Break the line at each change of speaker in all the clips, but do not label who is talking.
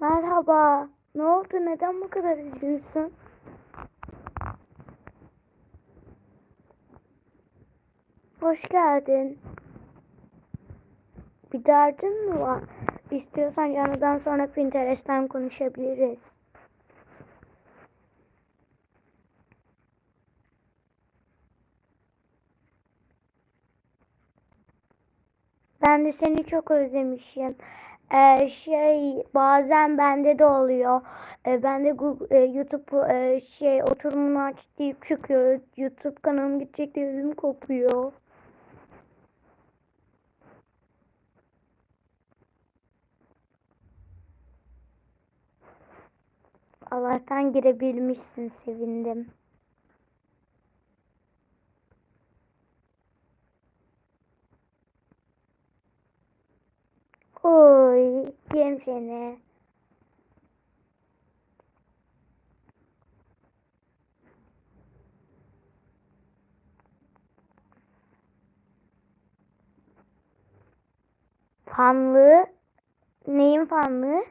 Merhaba. Ne oldu? Neden bu kadar üzgünsün? Hoş geldin. Bir derdin mi var? İstiyorsan yanından sonra Pinterest'ten konuşabiliriz. Ben de seni çok özlemişim. Ee, şey bazen bende de oluyor. Ee, ben de Google, e, YouTube e, şey oturumunu aç deyip çıkıyor. YouTube kanalım gidecek diye ödüm kopuyor. Allah'tan girebilmişsin sevindim. Oy, yerim seni. Fanlı? Neyin fanlı?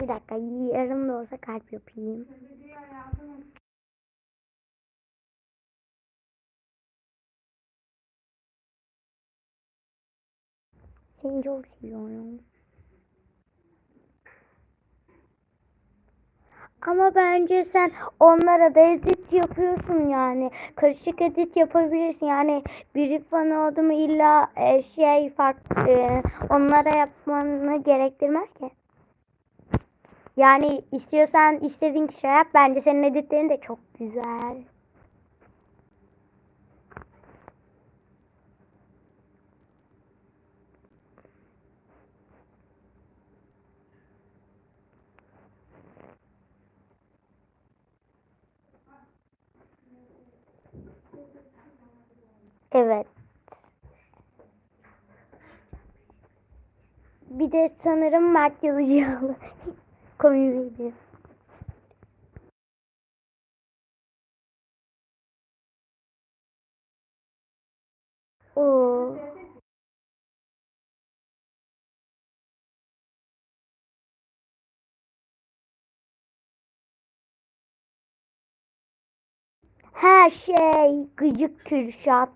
Bir dakika, yarım da olsa kalp yapayım. Seni çok seviyorum. Ama bence sen onlara da edit yapıyorsun yani. Karışık edit yapabilirsin. Yani biri fan oldu mu illa e, şey farklı e, onlara yapmanı gerektirmez ki. Yani istiyorsan istediğin şey yap. Bence senin editlerin de çok güzel. Evet. Bir de sanırım Mert Yazıcıoğlu. Komik Oo. Her şey gıcık Kürşat.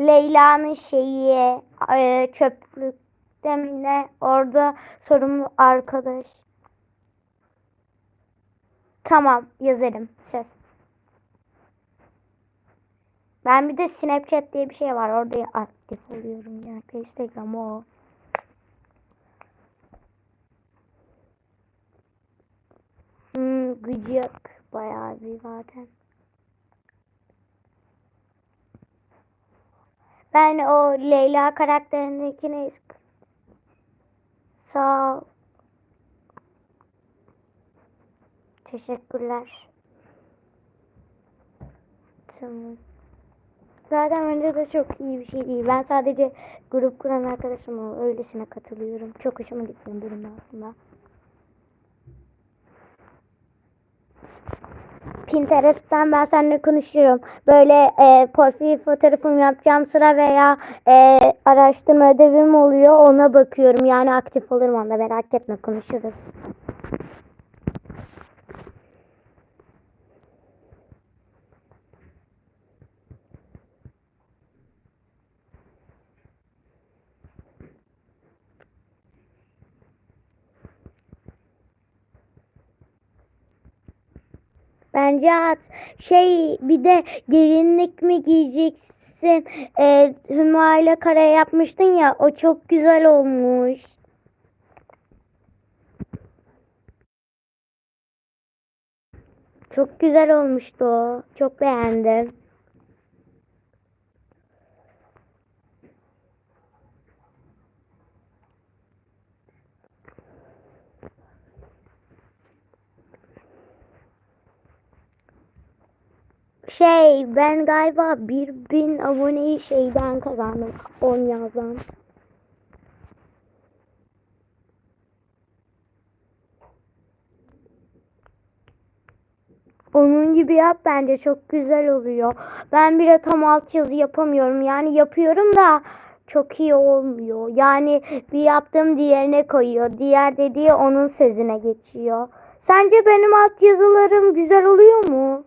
Leyla'nın şeyi e, çöplükte mi orada sorumlu arkadaş. Tamam yazarım söz. Ben bir de Snapchat diye bir şey var orada aktif oluyorum yani Instagram o. Hmm, gıcık bayağı bir zaten. Ben o Leyla karakterindekini sağ ol. Teşekkürler. Tamam. Zaten önce de çok iyi bir şey değil. Ben sadece grup kuran arkadaşıma öylesine katılıyorum. Çok hoşuma bu durum aslında. Pinterest'ten ben seninle konuşurum. Böyle e, profil fotoğrafım yapacağım sıra veya e, araştırma ödevim oluyor ona bakıyorum. Yani aktif olurum onda merak etme konuşuruz. Bence at. Şey bir de gelinlik mi giyeceksin? Ee, Hüma ile kare yapmıştın ya o çok güzel olmuş. Çok güzel olmuştu o. Çok beğendim. Şey ben galiba bir bin aboneyi şeyden kazandım. On yazdan. Onun gibi yap bence çok güzel oluyor. Ben bile tam altyazı yapamıyorum. Yani yapıyorum da çok iyi olmuyor. Yani bir yaptığım diğerine koyuyor. Diğer dediği onun sözüne geçiyor. Sence benim altyazılarım güzel oluyor mu?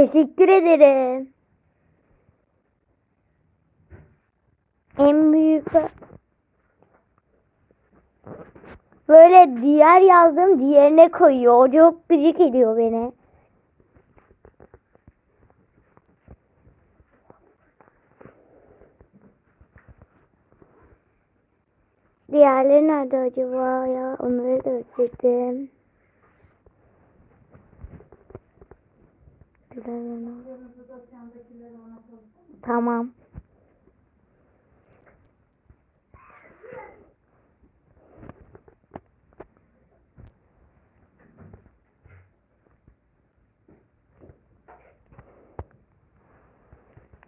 Teşekkür ederim. En büyük böyle diğer yazdığım diğerine koyuyor. O çok gıcık ediyor beni. Diğerleri nerede acaba ya? Onları da özledim. Tamam.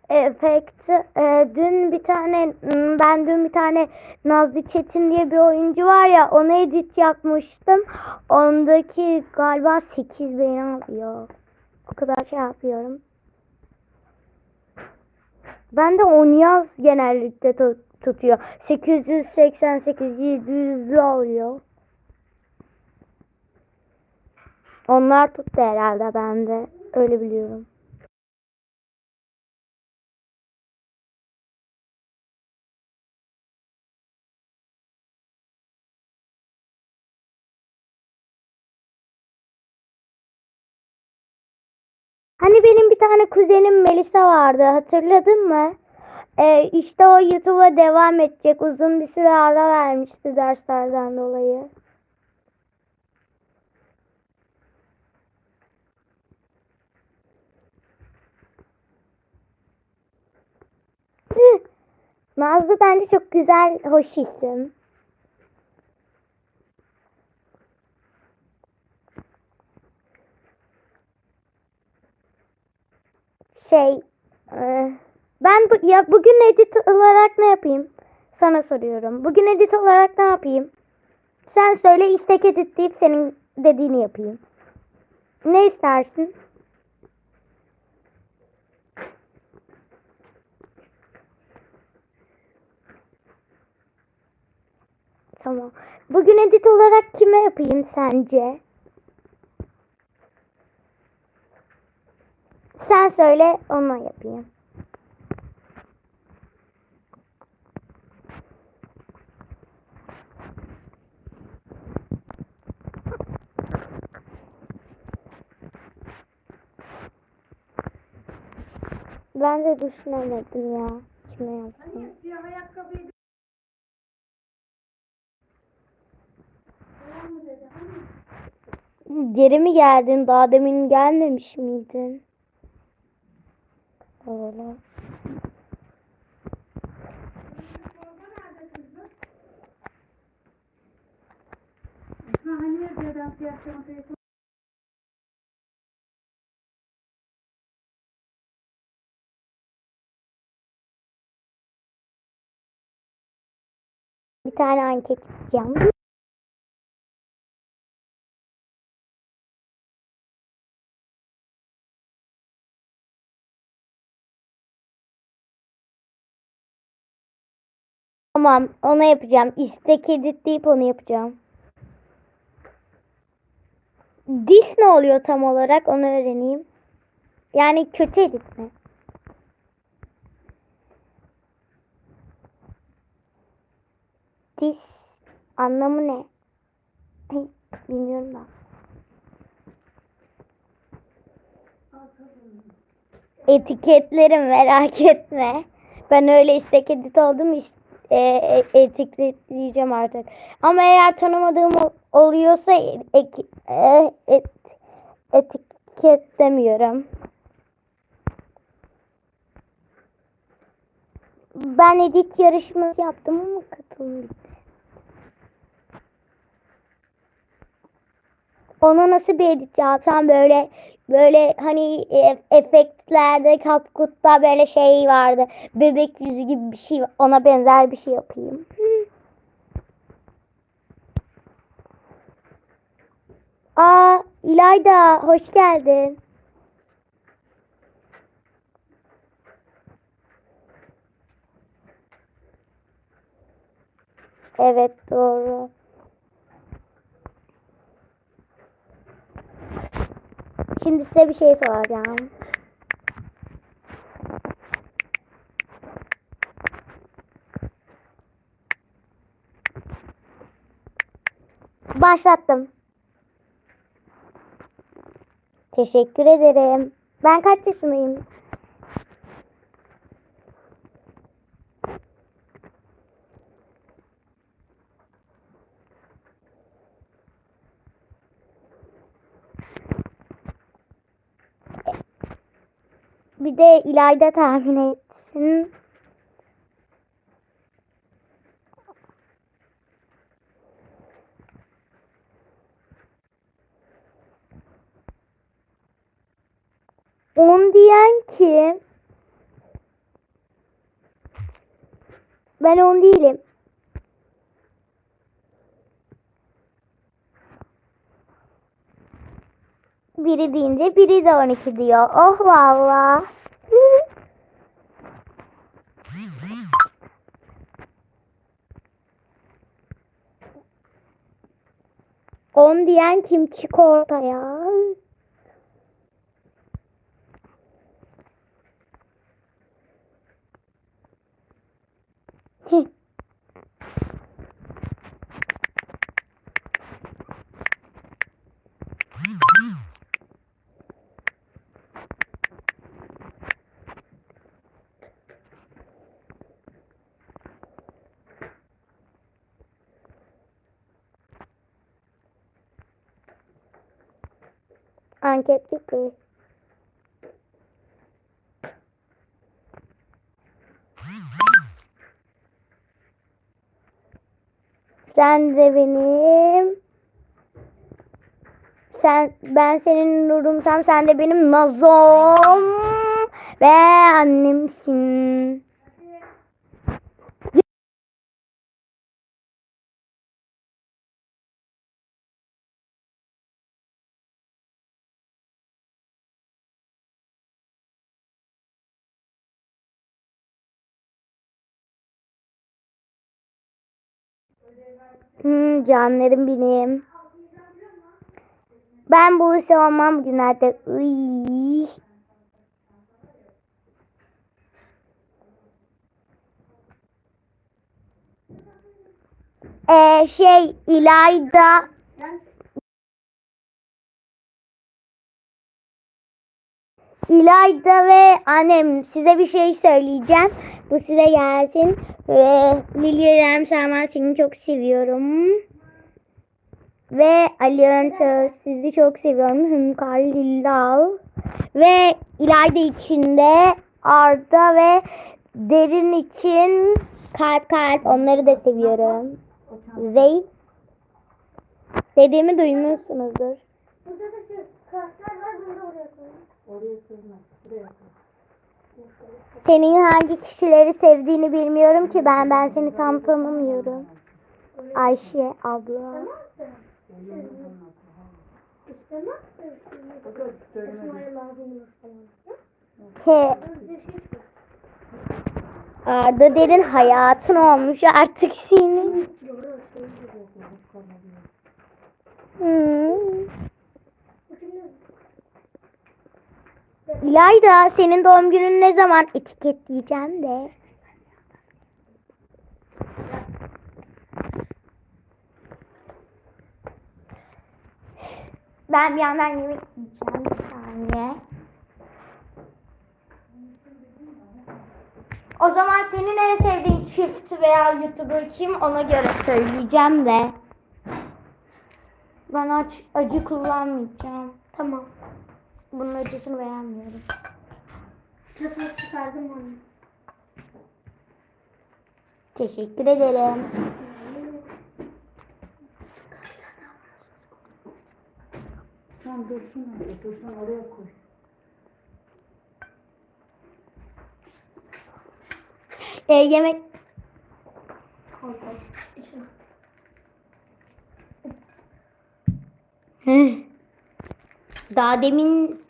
Efekt. e, dün bir tane ben dün bir tane Nazlı Çetin diye bir oyuncu var ya ona edit yapmıştım. Ondaki galiba 8 beğeni alıyor. Kadar şey yapıyorum. Ben de onu yaz genellikle tu- tutuyor. 888 700 alıyor. Onlar tuttu herhalde ben de öyle biliyorum. Tane kuzenim Melisa vardı hatırladın mı? Ee, işte o YouTube'a devam edecek. Uzun bir süre ara vermişti derslerden dolayı. Nazlı bence çok güzel, hoş isim. Şey, e, ben bu, ya bugün edit olarak ne yapayım? Sana soruyorum. Bugün edit olarak ne yapayım? Sen söyle istek edit deyip senin dediğini yapayım. Ne istersin? Tamam. Bugün edit olarak kime yapayım sence? Sen söyle ona yapayım. Ben de düşünemedim ya. Kime?
Hani
Geri mi geldin? Daha demin gelmemiş miydin?
Ha hani siyah
Bir tane anket yapacağım. Tamam, ona yapacağım. İstek editleyip onu yapacağım. Dis ne oluyor tam olarak onu öğreneyim. Yani kötü edit mi? Dis anlamı ne? Bilmiyorum da. Etiketlerim merak etme. Ben öyle istek edit oldum e, e, etiketleyeceğim artık. Ama eğer tanımadığım ol- oluyorsa ek- e- et- etiketlemiyorum. Ben edit yarışması yaptım ama katılmadım. Ona nasıl bir edit yapsam böyle böyle hani e, efektlerde CapCut'ta böyle şey vardı. Bebek yüzü gibi bir şey ona benzer bir şey yapayım. Aa İlayda hoş geldin. Evet doğru. Şimdi size bir şey soracağım. Başlattım. Teşekkür ederim. Ben kaç yaşındayım? Bir de İlayda tahmin etsin. On diyen kim? Ben on değilim. Biri deyince biri de 12 diyor. Oh valla. On diyen kim çık ortaya? Heh. Anket bitti. Sen de benim. Sen ben senin nurumsam sen de benim nazom ve annemsin. Hmm, canlarım benim. Ben bu işe olmam bugünlerde. Iy. Ee, şey İlayda İlayda ve annem size bir şey söyleyeceğim. Bu size gelsin. Ee, Lilian Selman seni çok seviyorum. Ve Ali Önsöz sizi çok seviyorum. Hünkar Lillal. Ve İlayda içinde Arda ve Derin için kalp kalp onları da seviyorum. Zey. Dediğimi duymuşsunuzdur.
Burada da şu karakter var bunu da oraya koyun. Oraya sığmaz.
Senin hangi kişileri sevdiğini bilmiyorum ki ben. Ben seni tam tanımıyorum. Ayşe abla. He, Arda derin hayatın olmuş artık senin. Hmm. İlayda senin doğum günün ne zaman etiketleyeceğim de. Ben bir yandan yemek yiyeceğim bir saniye. O zaman senin en sevdiğin çift veya YouTuber kim ona göre söyleyeceğim de. Ben aç, acı kullanmayacağım. Tamam. Bunun acısını beğenmiyorum.
Çatal çıkardım onu.
Teşekkür ederim.
Sen dursun oraya. Dursun oraya koy.
Ee, yemek.
İçine.
Daha demin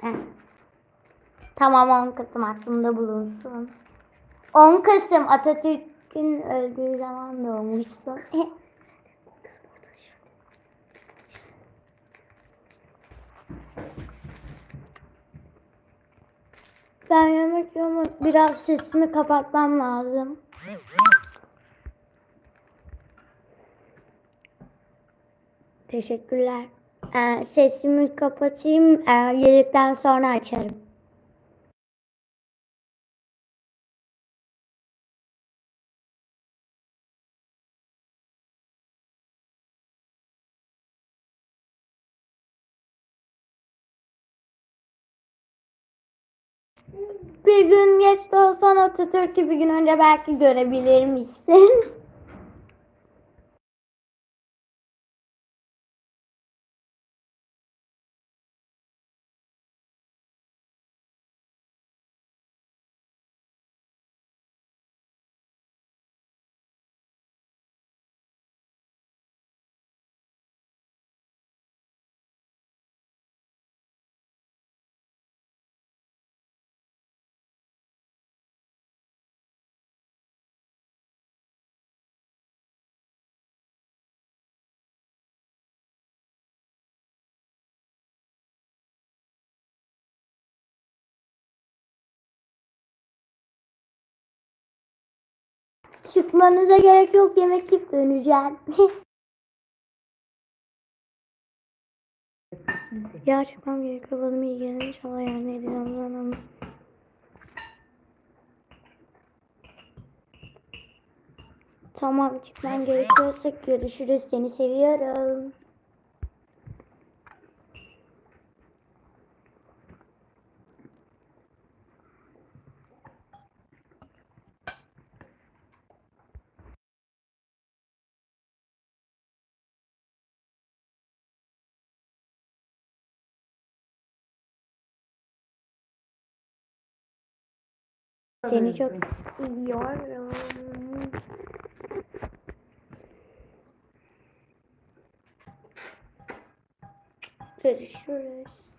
Heh. Tamam 10 Kasım aklımda bulunsun. 10 Kasım Atatürk'ün öldüğü zaman doğmuşsun. Ben yemek yiyorum. Biraz sesimi kapatmam lazım. Teşekkürler. Ee, sesimi kapatayım. Ee, yedikten sonra açarım. Bir gün geç de olsan Atatürk'ü bir gün önce belki görebilir misin? Çıkmanıza gerek yok. Yemek yiyip döneceğim. ya çıkmam gerekiyor. Bana iyi gelir. İnşallah yarın edeceğim. Ama... Tamam çıkmam gerekiyorsa görüşürüz. Seni seviyorum. Seni çok seviyorum. Görüşürüz.